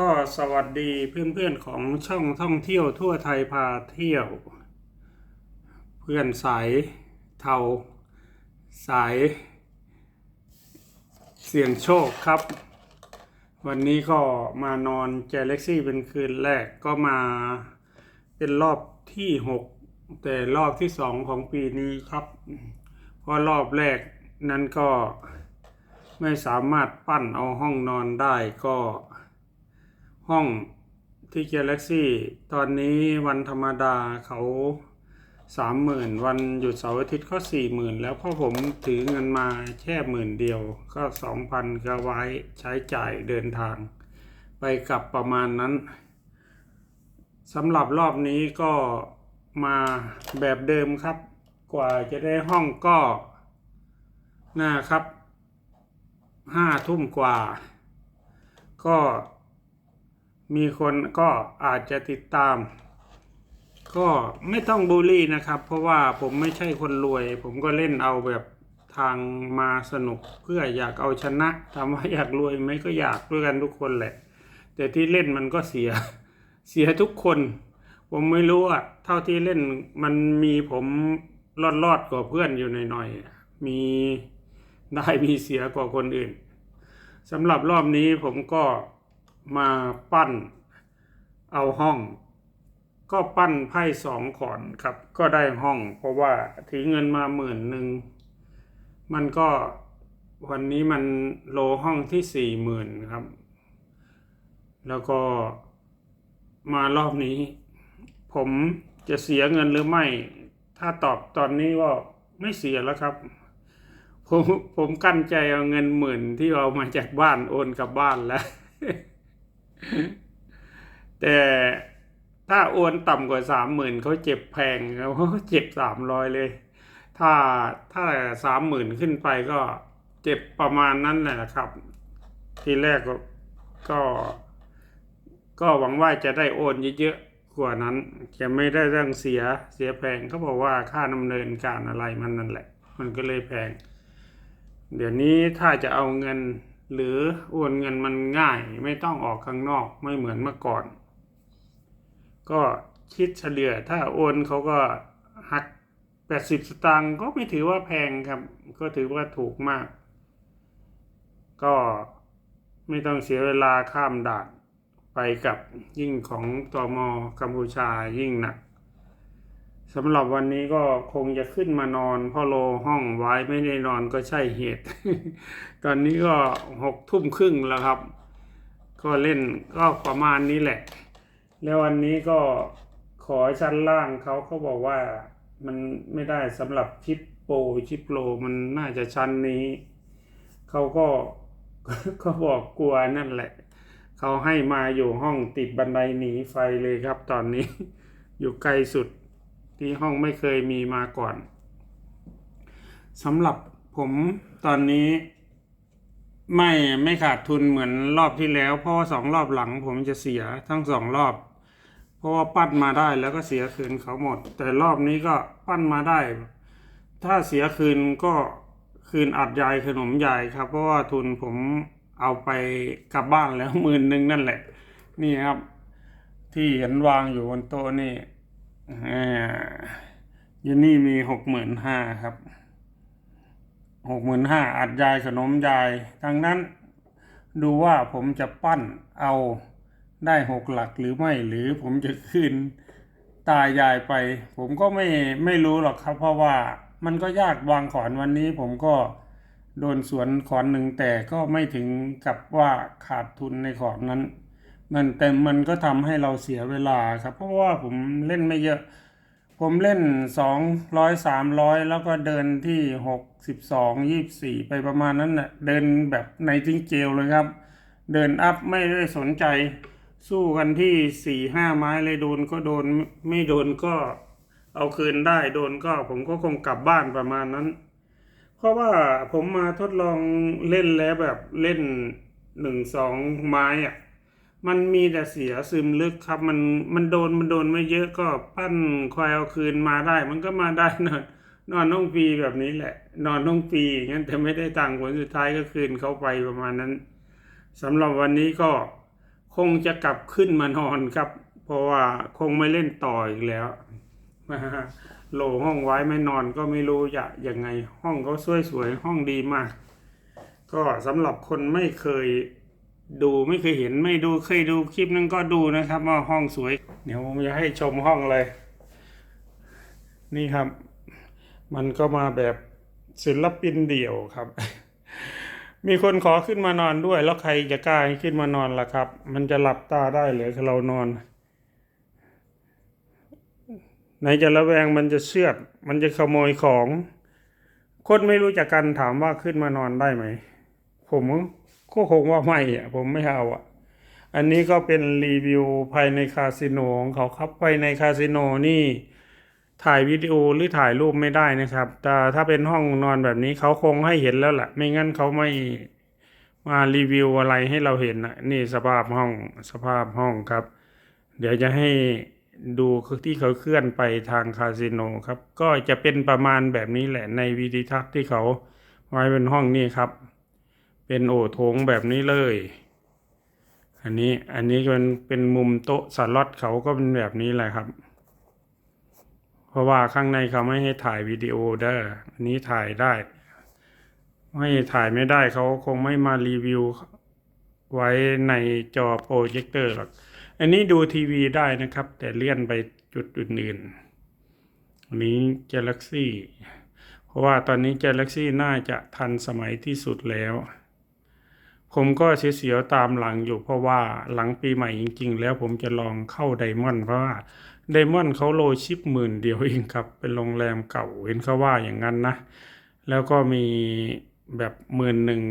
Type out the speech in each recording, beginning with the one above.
ก็สวัสดีเพื่อนๆของช่องท่องเที่ยวทั่วไทยพาเที่ยว เพื่อนสายเทาสายเสี่ยงโชคครับ วันนี้ก็มานอนแกเล็กซี่เป็นคืนแรกก็มาเป็นรอบที่หกแต่รอบที่สองของปีนี้ครับ เพราะรอบแรกนั้นก็ไม่สามารถปั้นเอาห้องนอนได้ก็ ห้องที่ Galaxy ตอนนี้วันธรรมดาเขาสามหมื่นวันหยุดเสาร์อาทิตย์ก็สี่หมื่นแล้วเพราะผมถือเงินมาแค่หมื่นเดียวก็สองพันก็ไว้ใช้จ่ายเดินทาง ไปกลับประมาณนั้นสำหรับรอบนี้ก็มาแบบเดิมครับ กว่าจะได้ห้องก็นะครับห้าทุ่มกว่า ก็ มีคนก็อาจจะติดตาม ก็ไม่ต้องบูลลี่นะครับ เพราะว่าผมไม่ใช่คนรวย ผมก็เล่นเอาแบบทางมาสนุกเพื่ออยากเอาชนะถามว่าอยากรวยไหมก็อยากด้วยกันทุกคนแหละ แต่ที่เล่นมันก็เสียเสียทุกคน ผมไม่รู้อะเท่าที่เล่นมันมีผมรอดรอดกว่าเพื่อนอยู่หน่อยๆมีได้มีเสียกว่าคนอื่นสำหรับรอบนี้ผมก็ มาปั้นเอาห้อง ก็ปั้นไพ่สองขอนครับ ก็ได้ห้อง เพราะว่าถือเงินมาหมื่นหนึ่งมันก็วันนี้มันโลห้องที่สี่หมื่นครับ แล้วก็มารอบนี้ ผมจะเสียเงินหรือไม่ ถ้าตอบตอนนี้ก็ไม่เสียแล้วครับผมผมกั้นใจเอาเงินหมื่นที่เอามาจากบ้านโอนกลับบ้านแล้ว แต่ถ้าโอนต่ำกว่าสามหมื่นเขาเจ็บแพงเขาเจ็บสามร้อยเลย ถ้าถ้าสามหมื่นขึ้นไปก็เจ็บประมาณนั้นแหละครับ ทีแรกก็ก็ ก็หวังว่าจะได้โอนเยอะๆกว่านั้น จะไม่ได้เรื่องเสียเสียแพงเขาบอกว่าค่าดำเนินการอะไรมันนั่นแหละ มันก็เลยแพง เดี๋ยวนี้ถ้าจะเอาเงิน หรือโอนเงินมันง่ายไม่ต้องออกข้างนอกไม่เหมือนเมื่อก่อน ก็คิดเฉลี่ยถ้าโอนเขาก็หัก 80 สตางค์ก็ไม่ถือว่าแพงครับ ก็ถือว่าถูกมาก ก็ไม่ต้องเสียเวลาข้ามด่านไปกับยิ่งของตมกัมพูชายิ่งหนัก สำหรับวันนี้ก็คงจะขึ้นมานอนพ่อโลห้องไว้ไม่ได้นอนก็ใช่เหตุ ตอนนี้ก็หกทุ่มครึ่งแล้วครับ ก็เล่นก็ประมาณนี้แหละ แล้ววันนี้ก็ขอชั้นล่างเขาเขาบอกว่ามันไม่ได้สำหรับชิปโปชิปโลมันน่าจะชั้นนี้เขาก็ก็บอกกลัวนั่นแหละเขาให้มาอยู่ห้องติดบันไดหนีไฟเลยครับ ตอนนี้อยู่ไกลสุด ที่ห้องไม่เคยมีมาก่อนสำหรับผมตอนนี้ ไม่ไม่ขาดทุนเหมือนรอบที่แล้ว เพราะว่าสองรอบหลังผมจะเสียทั้งสองรอบ เพราะว่าปั้นมาได้แล้วก็เสียคืนเขาหมด แต่รอบนี้ก็ปั้นมาได้ ถ้าเสียคืนก็คืนอัดยายขนมยายครับ เพราะว่าทุนผมเอาไปกลับบ้านแล้วหมื่นหนึ่งนั่นแหละ นี่ครับ ที่เห็นวางอยู่บนโต๊ะนี่ ยูนี่มีหกหมื่นห้าครับหกหมื่นห้าอัดยายขนมยายทั้งนั้น ดูว่าผมจะปั้นเอาได้หกหลักหรือไม่ หรือผมจะคืนตายายไป ผมก็ไม่ไม่รู้หรอกครับ เพราะว่ามันก็ยากวางขอนวันนี้ ผมก็โดนสวนขอนหนึ่งแต่ก็ไม่ถึงกับว่าขาดทุนในขอนนั้น มันแต่มันก็ทำให้เราเสียเวลาครับ เพราะว่าผมเล่นไม่เยอะ ผมเล่นสองร้อยสามร้อยแล้วก็เดินที่หกสิบสองยี่สี่ไปประมาณนั้นน่ะเดินแบบในจิงเจลเลยครับ เดินอัพไม่ได้สนใจ สู้กันที่สี่ห้าไม้เลยโดนก็โดนไม่โดนก็เอาคืนได้โดนก็ผมก็คงกลับบ้านประมาณนั้น เพราะว่าผมมาทดลองเล่นแล้วแบบเล่นหนึ่งสองไม้อะ มันมีแต่เสียซึมลึกครับ มันมันโดนมันโดนไม่เยอะก็ปั้นคอยเอาคืนมาได้ มันก็มาได้นอนนอนน้องฟรีแบบนี้แหละ นอนน้องฟรีงั้นแต่ไม่ได้ตังค์ผลสุดท้ายก็คืนเขาไปประมาณนั้นสำหรับวันนี้ก็คงจะกลับขึ้นมานอนครับ เพราะว่าคงไม่เล่นต่ออีกแล้วโหลห้องไว้ไม่นอนก็ไม่รู้จะยังไง ห้องเขาสวยๆห้องดีมาก ก็สำหรับคนไม่เคย ดูไม่เคยเห็นไม่ดูเคยดูคลิปนั้นก็ดูนะครับ ว่าห้องสวย เดี๋ยวผมจะให้ชมห้องเลย นี่ครับ มันก็มาแบบศิลปินเดี่ยวครับ มีคนขอขึ้นมานอนด้วย แล้วใครจะกล้าขึ้นมานอนล่ะครับ มันจะหลับตาได้หรือถ้าเรานอนไหนจะระแวงมันจะเชือดมันจะขโมยของ คนไม่รู้จักกันถามว่าขึ้นมานอนได้ไหม ผม ก็คงว่าไม่อะผมไม่เอาอะ อันนี้ก็เป็นรีวิวภายในคาสิโนของเขาครับภายในคาสิโนนี่ถ่ายวิดีโอหรือถ่ายรูปไม่ได้นะครับ แต่ถ้าเป็นห้องนอนแบบนี้เขาคงให้เห็นแล้วแหละไม่งั้นเขาไม่มารีวิวอะไรให้เราเห็นนะนี่สภาพห้องสภาพห้องครับ เดี๋ยวจะให้ดูที่เขาเคลื่อนไปทางคาสิโนครับ ก็จะเป็นประมาณแบบนี้แหละในวิดีทัศน์ที่เขาไว้เป็นห้องนี้ครับ เป็นโอโถงแบบนี้เลย อันนี้อันนี้เป็นเป็นมุมโต๊ะสล็อตเขาก็เป็นแบบนี้แหละครับ เพราะว่าข้างในเขาไม่ให้ถ่ายวิดีโอเด้ออันนี้ถ่ายได้ ไม่ถ่ายไม่ได้เขาคงไม่มารีวิวไว้ในจอโปรเจคเตอร์หรอก อันนี้ดูทีวีได้นะครับ แต่เลื่อนไปจุดอื่นๆอันนี้ Galaxy เพราะว่าตอนนี้ Galaxy น่าจะทันสมัยที่สุดแล้ว ผมก็เสียวๆตามหลังอยู่เพราะว่าหลังปีใหม่จริง ๆ แล้วผมจะลองเข้าไดมอนด์เพราะว่าไดมอนด์เขาโลชิปหมื่นเดียวเองครับ เป็นโรงแรมเก่าเห็นเขาว่าอย่างนั้นนะ แล้วก็มีแบบหมื่นหนึ่ง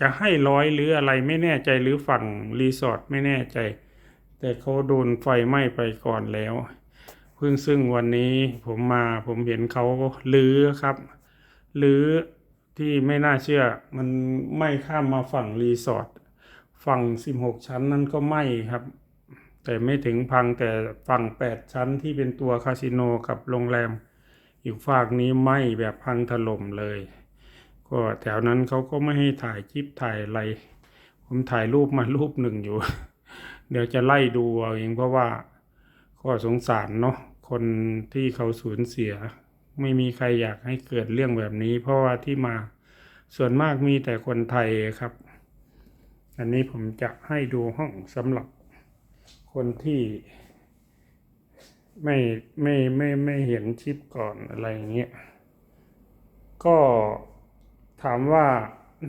จะให้ร้อยหรืออะไรไม่แน่ใจหรือฝั่งรีสอร์ทไม่แน่ใจ แต่เขาโดนไฟไหม้ไปก่อนแล้วเพิ่งซึ่งวันนี้ผมมาผมเห็นเขาลื้อครับ ลื้อ ที่ไม่น่าเชื่อ มันไหม้ข้ามมาฝั่งรีสอร์ทฝั่ง 16 ชั้นนั้นก็ไหม้ครับ แต่ไม่ถึงพังแต่ฝั่ง 8 ชั้นที่เป็นตัวคาสิโนกับโรงแรม อีกฝากนี้ไหม้แบบพังถล่มเลย ก็แถวนั้นเขาก็ไม่ให้ถ่ายคลิปถ่ายอะไรผมถ่ายรูปมารูปหนึ่งอยู่ เดี๋ยวจะไล่ดูเอาเองเพราะว่าก็สงสารเนาะคนที่เขาสูญเสีย ไม่มีใครอยากให้เกิดเรื่องแบบนี้ เพราะว่าที่มาส่วนมากมีแต่คนไทยครับ อันนี้ผมจะให้ดูห้องสำหรับคนที่ไม่ไม่ไม่ไม่เห็นชิปก่อนอะไรอย่างเงี้ย ก็ถามว่า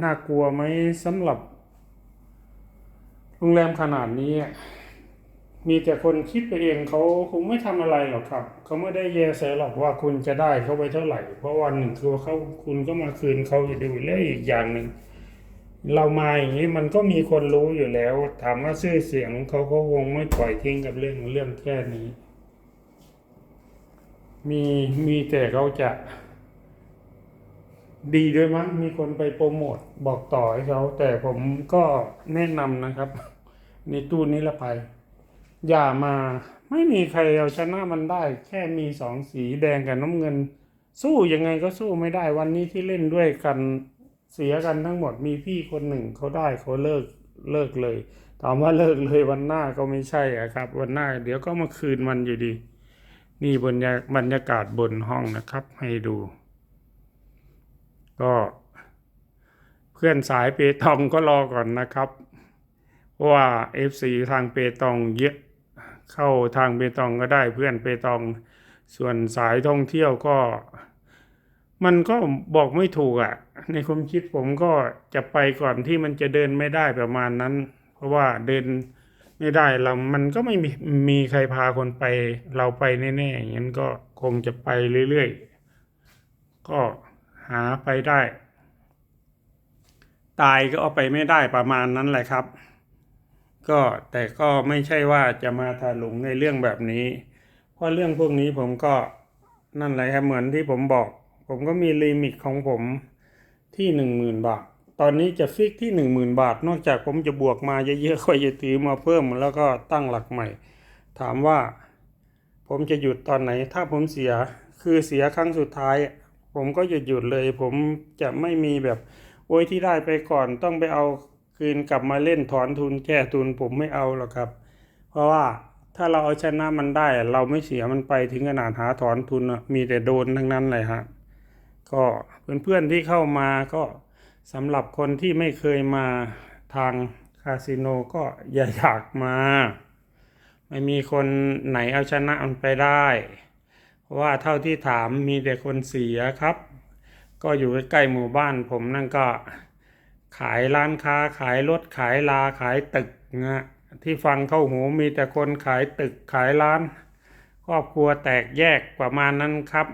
น่ากลัวไหมสำหรับโรงแรมขนาดนี้ มีแต่คนคิดไปเองเขาคงไม่ทำอะไรหรอกครับ เขาไม่ได้แยแสหรอกว่าคุณจะได้เขาไปเท่าไหร่ เพราะวันหนึ่งคือเขาคุณก็มาคืนเขาอยู่ดีแล้วอีกอย่างหนึ่งเรามาอย่างนี้มันก็มีคนรู้อยู่แล้ว ถามว่าชื่อเสียงเขาก็คงไม่ปล่อยทิ้งกับเรื่องเรื่องแค่นี้ มีมีแต่เขาจะ ดีด้วยมั้งมีคนไปโปรโมทบอกต่อให้เขาแต่ผมก็แนะนำนะครับ ในตู้นี้ละไป อย่ามาไม่มีใครเอาชนะมันได้ แค่มีสองสีแดงกับน้ำเงิน สู้ยังไงก็สู้ไม่ได้วันนี้ที่เล่นด้วยกันเสียกันทั้งหมดมีพี่คนหนึ่งเขาได้เขาเลิกเลิกเลยถามว่าเลิกเลยวันหน้าก็ไม่ใช่อะครับ วันหน้าเดี๋ยวก็มาคืนมันอยู่ดี นี่บรรยาบรรยากาศบนห้องนะครับ ให้ดู ก็เพื่อนสายเปตองก็รอก่อนนะครับเพราะว่า FC ทางเปตองเยอะ เข้าทางเปตองก็ได้เพื่อนเปตอง ส่วนสายท่องเที่ยวก็ มันก็บอกไม่ถูกอะ่ะ ในความคิดผมก็จะไปก่อนที่มันจะเดินไม่ได้ประมาณนั้น เพราะว่าเดินไม่ได้เรามันก็ไม่มีมีใครพาคนไป เราไปแน่ๆอย่างนั้นก็คงจะไปเรื่อยๆ ก็หาไปได้ ตายก็เอาไปไม่ได้ประมาณนั้นแหละครับ ก็แต่ก็ไม่ใช่ว่าจะมาถลุงในเรื่องแบบนี้ เพราะเรื่องพวกนี้ผมก็นั่นแหละครับเหมือนที่ผมบอก ผมก็มีลิมิตของผมที่หนึ่งหมื่นบาท ตอนนี้จะฟิกที่หนึ่งหมื่นบาท นอกจากผมจะบวกมาเยอะๆค่อยจะถือมาเพิ่มแล้วก็ตั้งหลักใหม่ ถามว่า ผมจะหยุดตอนไหน ถ้าผมเสียคือเสียครั้งสุดท้าย ผมก็หยุดหยุดเลย ผมจะไม่มีแบบโอ้ยที่ได้ไปก่อนต้องไปเอา คืนกลับมาเล่นถอนทุนแก้ทุนผมไม่เอาหรอกครับ เพราะว่าถ้าเราเอาชนะมันได้ เราไม่เสียมันไปถึงขนาดหาถอนทุนมีแต่โดนทั้งนั้นเลยฮะก็เพื่อนๆที่เข้ามาก็สำหรับคนที่ไม่เคยมาทางคาสิโนก็อย่าอยากมา ไม่มีคนไหนเอาชนะมันไปได้ เพราะว่าเท่าที่ถามมีแต่คนเสียครับ ก็อยู่ใกล้ๆหมู่บ้านผมนั่นก็ ขายร้านค้าขายรถขายลาขายตึกนะที่ฟังเข้าหูมีแต่คนขายตึกขายร้าน ครอบครัวแตกแยกประมาณนั้นครับ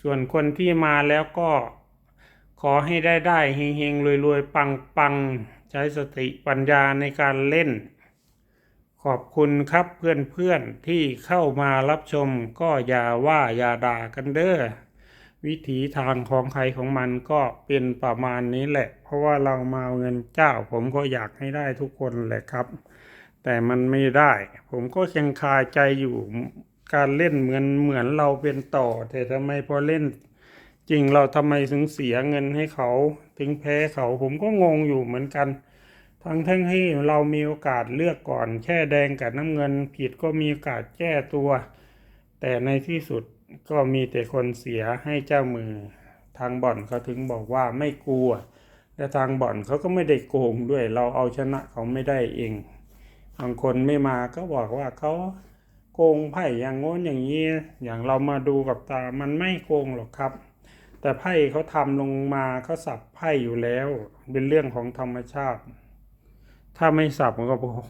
ส่วนคนที่มาแล้วก็ขอให้ได้ได้เฮงๆรวยๆ ปังๆใช้สติปัญญาในการเล่น ขอบคุณครับเพื่อนๆที่เข้ามารับชมก็อย่าว่าอย่าด่ากันเด้อ วิถีทางของใครของมันก็เป็นประมาณนี้แหละ เพราะว่าเรามาเอาเงินเจ้า ผมก็อยากให้ได้ทุกคนแหละครับ แต่มันไม่ได้ ผมก็ยังคาใจอยู่การเล่นเหมือนเหมือนเราเป็นต่อ แต่ทำไมพอเล่น จริงเราทำไมถึงเสียเงินให้เขา ถึงแพ้เขาผมก็งงอยู่เหมือนกัน ทั้งทั้งที่เรามีโอกาสเลือกก่อน แค่แดงกับน้ำเงินผิดก็มีโอกาสแก้ตัว แต่ในที่สุด ก็มีแต่คนเสียให้เจ้ามือ ทางบ่อนเขาถึงบอกว่าไม่กลัว และทางบ่อนเขาก็ไม่ได้โกงด้วย เราเอาชนะเขาไม่ได้เอง บางคนไม่มาก็บอกว่าเขาโกงไพ่อย่างโน้นอย่างนี้ อย่างเรามาดูกับตา มันไม่โกงหรอกครับ แต่ไพ่เขาทำลงมาเขาสับไพ่อยู่แล้ว เป็นเรื่องของธรรมชาติ ถ้าไม่สับมันก็บอก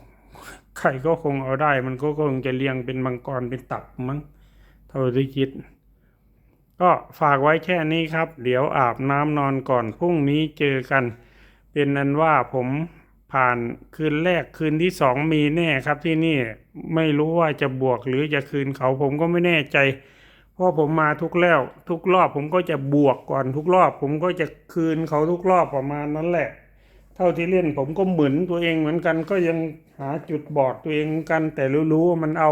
ใครก็คงเอาได้ มันก็คงจะเรียงเป็นมังกรเป็นตับมั้ง เท่าที่คิด ก็ฝากไว้แค่นี้ครับ เดี๋ยวอาบน้ำนอนก่อนพรุ่งนี้เจอกัน เป็นนั้นว่าผมผ่านคืนแรกคืนที่สองมีแน่ครับที่นี่ไม่รู้ว่าจะบวกหรือจะคืนเขาผมก็ไม่แน่ใจ เพราะผมมาทุกแล้ว ทุกรอบผมก็จะบวกก่อนทุกรอบ ผมก็จะคืนเขาทุกรอบประมาณนั้นแหละ เท่าที่เล่นผมก็เหมือนตัวเองเหมือนกันก็ยังหาจุดบอดตัวเองกัน แต่รู้ๆว่ามันเอา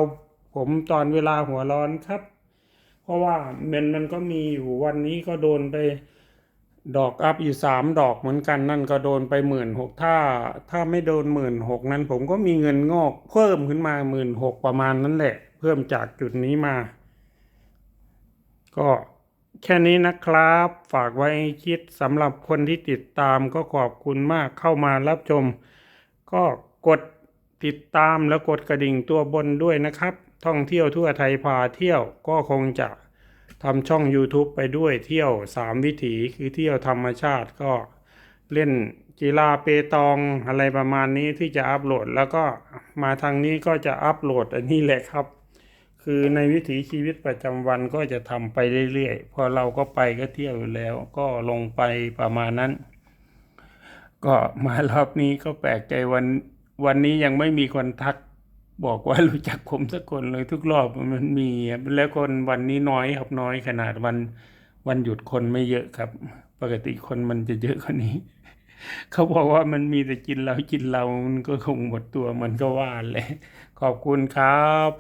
ผมตอนเวลาหัวร้อนครับ เพราะว่าเมนมันก็มีอยู่วันนี้ก็โดนไปดอกอัพอยู่สามดอกเหมือนกันนั่นก็โดนไปหมื่นหกถ้า ถ้าไม่โดนหมื่นหกนั้น ผมก็มีเงินงอกเพิ่มขึ้นมาหมื่นหกประมาณนั้นแหละ เพิ่มจากจุดนี้มา ก็แค่นี้นะครับ ฝากไว้คิดสำหรับคนที่ติดตามก็ขอบคุณมากเข้ามารับชม ก็กดติดตามแล้วกดกระดิ่งตัวบนด้วยนะครับ ท่องเที่ยวทั่วไทยพาเที่ยวก็คงจะทำช่อง YouTube ไปด้วยเที่ยวสามวิถีคือเที่ยวธรรมชาติก็เล่นกีฬาเปตองอะไรประมาณนี้ที่จะอัปโหลด แล้วก็มาทางนี้ก็จะอัปโหลดอันนี้แหละครับ คือในวิถีชีวิตประจำวันก็จะทำไปเรื่อยๆพอเราก็ไปก็เที่ยวอยู่แล้ว ก็ลงไปประมาณนั้น ก็มารอบนี้ก็แปลกใจวันวันนี้ยังไม่มีคนทัก บอกว่ารู้จักผมสักคนเลยทุกรอบมันมีแล้วคนวันนี้น้อยครับน้อยขนาดวันวันหยุดคนไม่เยอะครับ ปกติคนมันจะเยอะกว่านี้ เขาบอกว่ามันมีแต่กินเรากินเรามันก็คงหมดตัวมันก็ว่าเลยขอบคุณครับ